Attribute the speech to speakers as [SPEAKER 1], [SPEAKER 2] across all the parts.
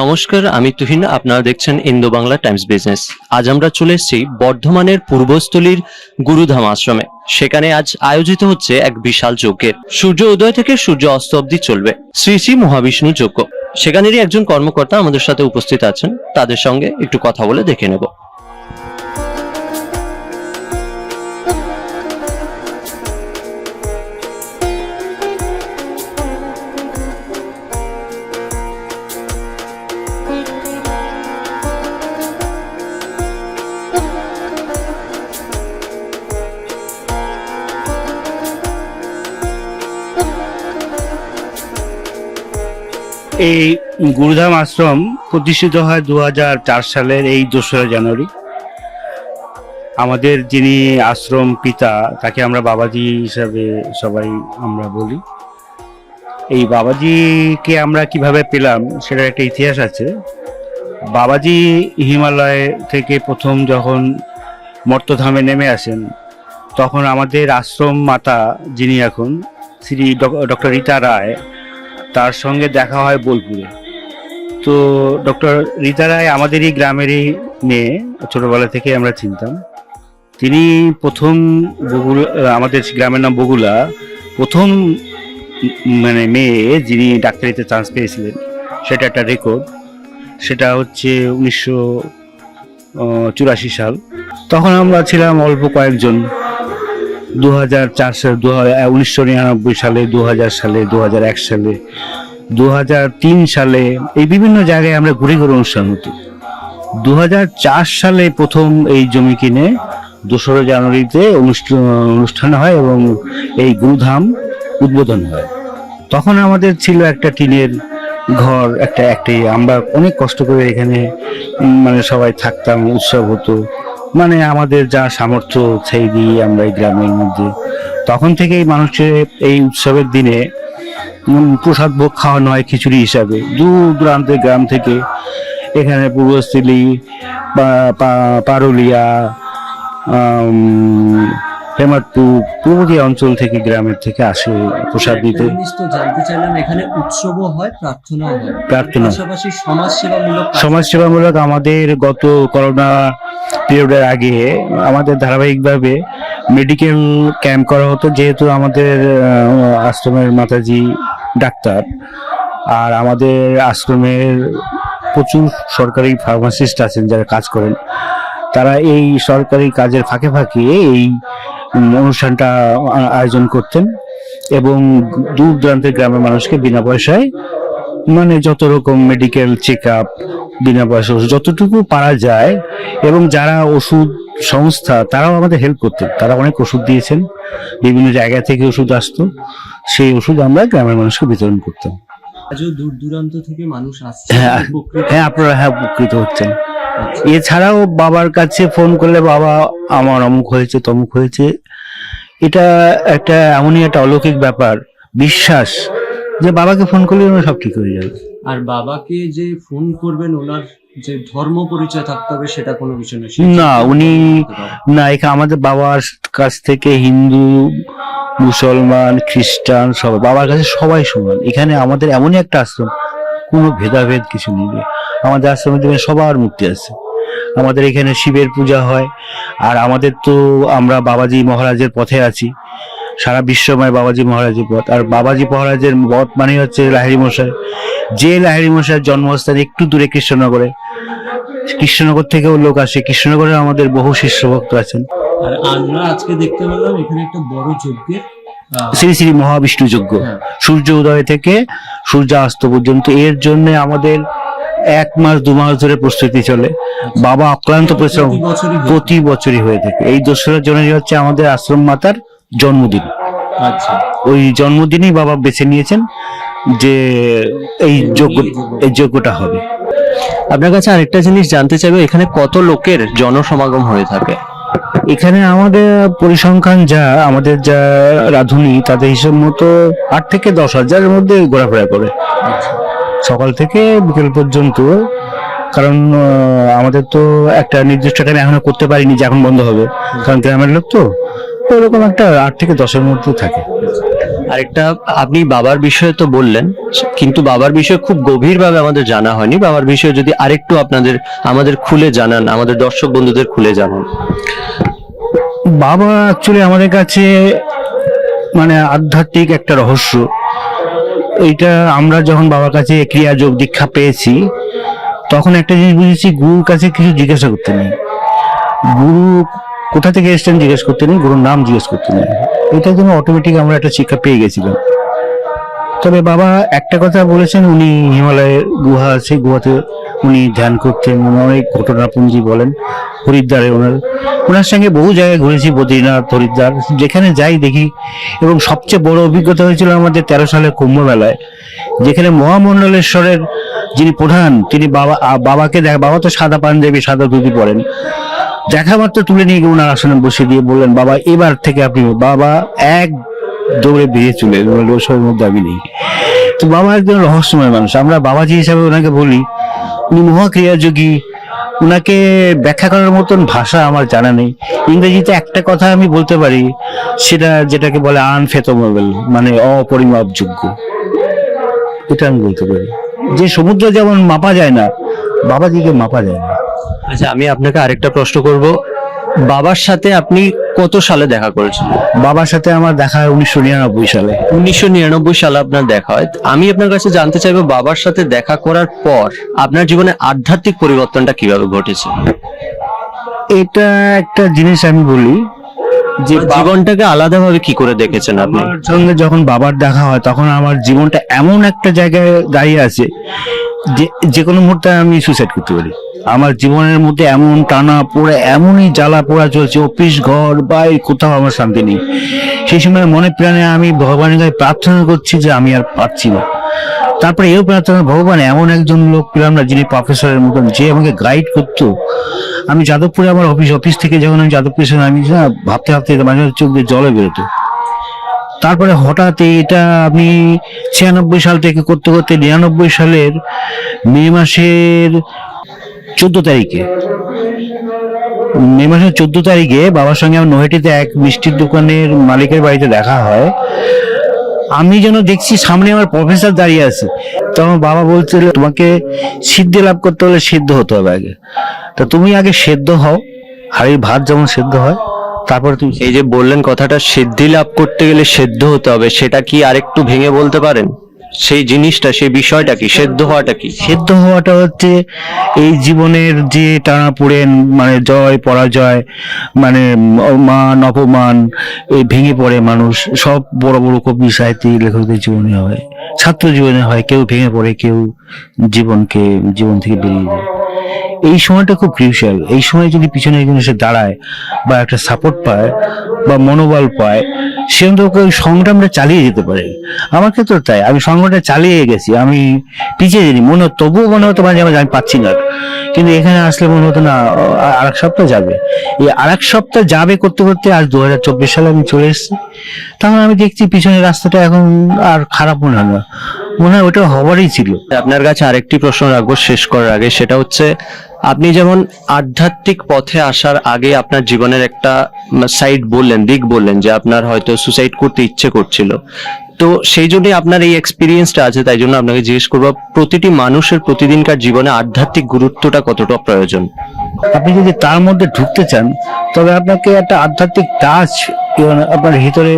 [SPEAKER 1] নমস্কার, আমি তুহিন, আপনারা দেখছেন ইন্দো বাংলা টাইমস বিজনেস। আজ আমরা চলে এসেছি বর্ধমানের পূর্বস্থলীর গুরুধাম আশ্রমে। সেখানে আজ আয়োজিত হচ্ছে এক বিশাল যজ্ঞের। সূর্য উদয় থেকে সূর্য অস্ত অব্দি চলবে। শ্রী শ্রী মহাবিষ্ণু যজ্ঞ। সেখানেরই একজন কর্মকর্তা আমাদের সাথে উপস্থিত আছেন। তাদের সঙ্গে একটু কথা বলে দেখে নেব।
[SPEAKER 2] এই গুরুধাম আশ্রম প্রতিষ্ঠিত হয় দু হাজার চার সালের এই দোসরা জানুয়ারি। আমাদের যিনি আশ্রম পিতা, তাকে আমরা বাবাজি হিসাবে সবাই আমরা বলি। এই বাবাজিকে আমরা কীভাবে পেলাম সেটার একটা ইতিহাস আছে। বাবাজি হিমালয় থেকে প্রথম যখন মর্তধামে নেমে আসেন, তখন আমাদের আশ্রম মাতা যিনি এখন, শ্রী ডক্টর রীতা রায় তার সঙ্গে দেখা হয় বোলপুরে। তো ডক্টর রীতা রায় আমাদেরই গ্রামেরই মেয়ে, ছোটবেলা থেকে আমরা চিনতাম। তিনি প্রথম বগুলা, আমাদের গ্রামের নাম বগুলা, প্রথম মানে মেয়ে যিনি ডাক্তারিতে চান্স পেয়েছিলেন, সেটা একটা রেকর্ড সেটা হচ্ছে উনিশশো চুরাশি সাল। তখন আমরা ছিলাম অল্প কয়েকজন। দু হাজার চার সালে দু নিরানব্বই সালে দু হাজার সালে দু হাজার এক সালে দু হাজার তিন সালে এই বিভিন্ন জায়গায় আমরা ঘুরে ঘুরে অনুষ্ঠান হতো। দু হাজার চার সালে প্রথম এই জমি কিনে দোসরা জানুয়ারিতে অনুষ্ঠান হয় এবং এই গুরুধাম উদ্বোধন হয়। তখন আমাদের ছিল একটা টিনের ঘর, একটা একটাই আমরা অনেক কষ্ট করে এখানে মানে সবাই থাকতাম, উৎসব হতো। মানে আমাদের যা সামর্থ্য সেই দিয়ে আমরা এই গ্রামের মধ্যে। তখন থেকেই মানুষের এই উৎসবের দিনে প্রসাদ ভোগ খাওয়ানো হয় খিচুড়ি হিসাবে। দূর দূরান্তের গ্রাম থেকে এখানে পূর্বস্থলী পারুলিয়া হেমাদপুর পূর্বদিয়া অঞ্চল থেকে গ্রামের থেকে আসে প্রসাদ
[SPEAKER 1] দিতে জানতে চাইলাম এখানে উৎসবও হয় হয়।
[SPEAKER 2] প্রার্থনা।
[SPEAKER 1] পাশাপাশি সমাজ সেবামূলক
[SPEAKER 2] সমাজসেবামূলক আমাদের গত করোনা পিরিয়ডের আগে আমাদের ধারাবাহিকভাবে মেডিকেল ক্যাম্প করা হতো, যেহেতু আমাদের আশ্রমের মাতাজি ডাক্তার। আর আমাদের আশ্রমের প্রচুর সরকারি ফার্মাসিস্ট আছেন যারা কাজ করেন। তারা এই সরকারি কাজের ফাঁকে ফাঁকে এই অনুষ্ঠানটা আয়োজন করতেন এবং দূর দূরান্তের গ্রামের মানুষকে বিনা পয়সায় মানে যত রকম মেডিকেল চেক আপ বিনা পয়সা ওষুধ যতটুকু পারা যায় এবং যারা ওষুধ সংস্থা তারাও আমাদের হেল্প করতেন তারা অনেক ওষুধ দিয়েছেন বিভিন্ন জায়গা থেকে ওষুধ আসতো। সেই ওষুধ আমরা গ্রামের মানুষকে বিতরণ করতাম।
[SPEAKER 1] আজও দূর দূরান্ত থেকে মানুষ আসছে
[SPEAKER 2] হ্যাঁ। হ্যাঁ আপনারা হ্যাঁ উপকৃত হচ্ছেন। এছাড়াও বাবার কাছে ফোন করলে বাবা আমার অমুক হয়েছে তমুক হয়েছে। এটা একটা এমনই একটা অলৌকিক ব্যাপার বিশ্বাস যে বাবাকে ফোন করলে সব ঠিক হয়ে যাবে।
[SPEAKER 1] আর বাবাকে যে ফোন করবেন ওনার যে ধর্ম পরিচয় থাকতে হবে সেটা কোনো বিষয় না
[SPEAKER 2] না, উনি- না এখানে আমাদের বাবার কাছ থেকে হিন্দু মুসলমান খ্রিস্টান সবাই বাবার কাছে সবাই সমান। এখানে আমাদের এমনই একটা আশ্রম কোনো ভেদাভেদ কিছু নেই আমাদের আশ্রমে দেখবেন সবার মুক্তি আছে। আমাদের এখানে শিবের পূজা হয় আর আমাদের তো আমরা বাবাজি মহারাজের পথে আছি। সারা বিশ্বময় বাবাজি মহারাজের পথ। আর বাবাজি মহারাজের পথ মানে হচ্ছে লাহিড়ি মশাই। যে লাহিড়ি মশাইয়ের জন্মস্থান একটু দূরে কৃষ্ণনগরে। কৃষ্ণনগর থেকেও লোক আসে। কৃষ্ণনগরে আমাদের বহু শিষ্য ভক্ত আছেন।
[SPEAKER 1] আর আমরা আজকে দেখতে পেলাম এখানে একটা বড় যজ্ঞের
[SPEAKER 2] শ্রী শ্রী মহাবিষ্ণু যজ্ঞ।
[SPEAKER 1] হ্যাঁ।
[SPEAKER 2] সূর্য উদয় থেকে সূর্যাস্ত পর্যন্ত। এর জন্য আমাদের এক মাস দু মাস ধরে প্রস্তুতি চলে। বাবা অক্লান্ত পরিশ্রম
[SPEAKER 1] প্রতি বছরই হয়ে
[SPEAKER 2] প্রতি বছরই হয়ে থাকে। এই দোসরা জানুয়ারি হচ্ছে আমাদের আশ্রম মাতার জন্মদিন।
[SPEAKER 1] আচ্ছা।
[SPEAKER 2] ওই জন্মদিনেই বাবা বেছে নিয়েছেন। যে এই যজ্ঞ এই যজ্ঞটা হবে।
[SPEAKER 1] আপনার কাছে আরেকটা জিনিস জানতে চাইব, এখানে কত লোকের জনসমাগম হয়ে থাকে?
[SPEAKER 2] এখানে আমাদের পরিসংখ্যান যা, আমাদের যা রাধুনি, তাদের হিসাব মতো আট থেকে দশ হাজারের মধ্যে ঘোরাফেরা করে। সকাল থেকে বিকেল পর্যন্ত, কারণ আমাদের তো একটা নির্দিষ্ট টাইম এখনও করতে পারিনি যে এখন বন্ধ হবে। কারণ গ্রামের লোক তো, ওরকম একটা আট থেকে দশের মধ্যে থাকে।
[SPEAKER 1] আরেকটা, আপনি বাবার বিষয়ে তো বললেন, কিন্তু বাবার বিষয়ে খুব গভীরভাবে আমাদের জানা হয়নি। বাবার বিষয়ে যদি আরেকটু আপনাদের, আমাদের খুলে জানান, আমাদের দর্শক বন্ধুদের খুলে জানান।
[SPEAKER 2] বাবা অ্যাকচুয়ালি আমাদের কাছে মানে আধ্যাত্মিক একটা রহস্য। এইটা আমরা যখন বাবার কাছে ক্রিয়া যোগ দীক্ষা পেয়েছি, তখন একটা জিনিস বুঝেছি, গুরুর কাছে কিছু জিজ্ঞাসা করতে নেই। গুরু কোথা থেকে এসছেন জিজ্ঞেস করতে নেই, গুরুর নাম জিজ্ঞেস করতে নেই। এটার জন্য অটোমেটিক আমরা একটা শিক্ষা পেয়ে গেছিলাম। তবে বাবা একটা কথা বলেছেন, উনি হিমালয়ের গুহা আছে, গুহাতে উনি ধ্যান করতেন অনেক ঘটনাপুঞ্জি বলেন, হরিদ্বারে ওনার ওনার সঙ্গে বহু জায়গায় ঘুরেছি, বদ্রীনাথ, হরিদ্বার, যেখানে যাই দেখি, এবং সবচেয়ে বড় অভিজ্ঞতা হয়েছিল আমাদের তেরো সালের কুম্ভ মেলায় যেখানে মহামণ্ডলেশ্বরের যিনি প্রধান, তিনি বাবা বাবাকে দেখ বাবা তো সাদা পাঞ্জাবি, সাদা ধুতি পরেন। দেখা মাত্র তুলে নিয়ে গিয়ে ওনার আসনে বসে দিয়ে বললেন, বাবা, এবার থেকে আপনি বাবা এক দৌড়ে বেরিয়ে চলে ওসবের মধ্যে আমি নেই। তো বাবা একজন রহস্যময় মানুষ। আমরা বাবাজি হিসাবে ওনাকে বলি, উনি মহাক্রিয়া যোগী ওনাকে ব্যাখ্যা করার মতন ভাষা আমার জানা নেই। ইংরেজিতে একটা কথা আমি বলতে পারি, সেটা যেটাকে বলে আনফেতমেবল মানে অপরিমাপযোগ্য। এটা আমি বলতে পারি। যে সমুদ্র যেমন মাপা যায় না, বাবাজিকে মাপা যায় না।
[SPEAKER 1] আচ্ছা আমি আপনাকে আরেকটা প্রশ্ন করব। বাবার সাথে আপনি কত সালে দেখা করেছেন?
[SPEAKER 2] বাবার সাথে আমার দেখা হয় উনিশশো নিরানব্বই সালে।
[SPEAKER 1] উনিশশো নিরানব্বই সালে আপনার দেখা হয়। আমি আপনার কাছে জানতে চাইব বাবার সাথে দেখা করার পর আপনার জীবনে আধ্যাত্মিক পরিবর্তনটা কীভাবে ঘটেছে?
[SPEAKER 2] এটা একটা জিনিস আমি বলি যে
[SPEAKER 1] জীবনটাকে আলাদাভাবে কি করে দেখেছেন আপনি?
[SPEAKER 2] সঙ্গে যখন বাবার দেখা হয় তখন আমার জীবনটা এমন একটা জায়গায় দাঁড়িয়ে আছে যে যে কোনো মুহূর্তে আমি সুইসাইড করতে পারি। আমার জীবনের মধ্যে এমন টানা পোড়া, এমনই জ্বালা পোড়া চলছে, অফিস, ঘর বাই কোথাও আমার শান্তি নেই। সেই সময় মনে প্রাণে আমি ভগবানের কাছে প্রার্থনা করছি যে আমি আর পারছি না। তারপরে এও প্রার্থনা, ভগবান এমন একজন লোক পেলাম না যিনি প্রফেসরের মতন, যে আমাকে গাইড করতো। আমি যাদবপুরে আমার অফিস অফিস থেকে যখন আমি যাদবপুরে আমি ভাবতে ভাবতে মাঝে চোখ দিয়ে জলে বেরোতো। তারপরে হঠাৎ এটা আমি ছিয়ানব্বই সাল থেকে করতে করতে নিরানব্বই সালের মে মাসের চোদ্দ তারিখে। মে মাসের চোদ্দ তারিখে বাবার সঙ্গে আমার নৈহাটিতে এক মিষ্টির দোকানের মালিকের বাড়িতে দেখা হয়। আমি যেন দেখছি সামনে আমার প্রফেসর দাঁড়িয়ে আছে। তখন বাবা বলছিল, তোমাকে সিদ্ধি লাভ করতে হলে সিদ্ধ হতে হবে আগে। তা তুমি আগে সেদ্ধ হও। হাড়ির ভাত যেমন সেদ্ধ হয়, তারপরে তুমি
[SPEAKER 1] এই যে বললেন কথাটা, সিদ্ধি লাভ করতে গেলে সেদ্ধ হতে হবে, সেটা কি আরেকটু ভেঙে বলতে পারেন? সেই জিনিসটা, সেই বিষয়টা কি? সেদ্ধ হওয়াটা কি?
[SPEAKER 2] সেদ্ধ হওয়াটা হচ্ছে এই জীবনের যে টানা পড়েন মানে জয়, পরাজয় মানে মান অপমান, এই ভেঙে পড়ে মানুষ, সব বড় বড় কবি, সাহিত্যিক, লেখকদের জীবনে হয়। ছাত্র জীবনে হয়, কেউ ভেঙে পড়ে, কেউ জীবনকে, জীবন থেকে বেরিয়ে যায়। এই সময়টা খুব ক্রিউশিয়াল এই সময় যদি পিছনে একজন এসে দাঁড়ায় বা একটা সাপোর্ট পায় বা মনোবল পায় সে ওই সংগ্রামটা চালিয়ে যেতে পারে। আমার ক্ষেত্রে তাই, আমি সংগ্রামটা চালিয়ে গেছি, আমি পিছিয়ে যাইনি মনে তবুও মনে হতো মাঝে মাঝে আমি পাচ্ছি না। কিন্তু এখানে আসলে মনে হতো না আর এক সপ্তাহ যাবে। এই আর এক সপ্তাহ যাবে করতে করতে আজ দু হাজার চব্বিশ সালে আমি চলে এসেছি। তখন আমি দেখছি পিছনের রাস্তাটা এখন আর খারাপ মনে হয় না। মনে হয় ওটা হবারই ছিল।
[SPEAKER 1] আপনার কাছে আরেকটি প্রশ্ন রাখব শেষ করার আগে, সেটা হচ্ছে আপনি যেমন আধ্যাত্মিক পথে আসার আগে আপনার জীবনের একটা সাইড বললেন, দিক বললেন যে আপনার হয়তো সুসাইড করতে ইচ্ছে করছিল। তো সেই জন্য আপনার এই এক্সপিরিয়েন্সটা আছে, তাই জন্য আপনাকে জিজ্ঞেস করব, প্রতিটি মানুষের প্রতিদিনকার জীবনে আধ্যাত্মিক গুরুত্বটা কতটা প্রয়োজন?
[SPEAKER 2] আপনি যদি তার মধ্যে ঢুকতে চান, তবে আপনাকে একটা আধ্যাত্মিক টাচ আপনার ভিতরে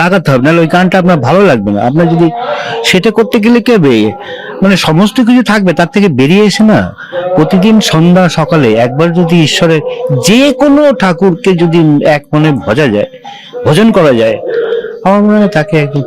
[SPEAKER 2] লাগাতে হবে, নাহলে ওই গানটা আপনার ভালো লাগবে না। আপনার যদি সেটা করতে গেলে কে হবে মানে সমস্ত কিছু থাকবে, তার থেকে বেরিয়ে এসে না প্রতিদিন সন্ধ্যা সকালে একবার যদি ঈশ্বরের যে কোনো ঠাকুরকে যদি এক মনে ভজা যায়, ভজন করা যায়, আমার মনে হয় তাকে একদম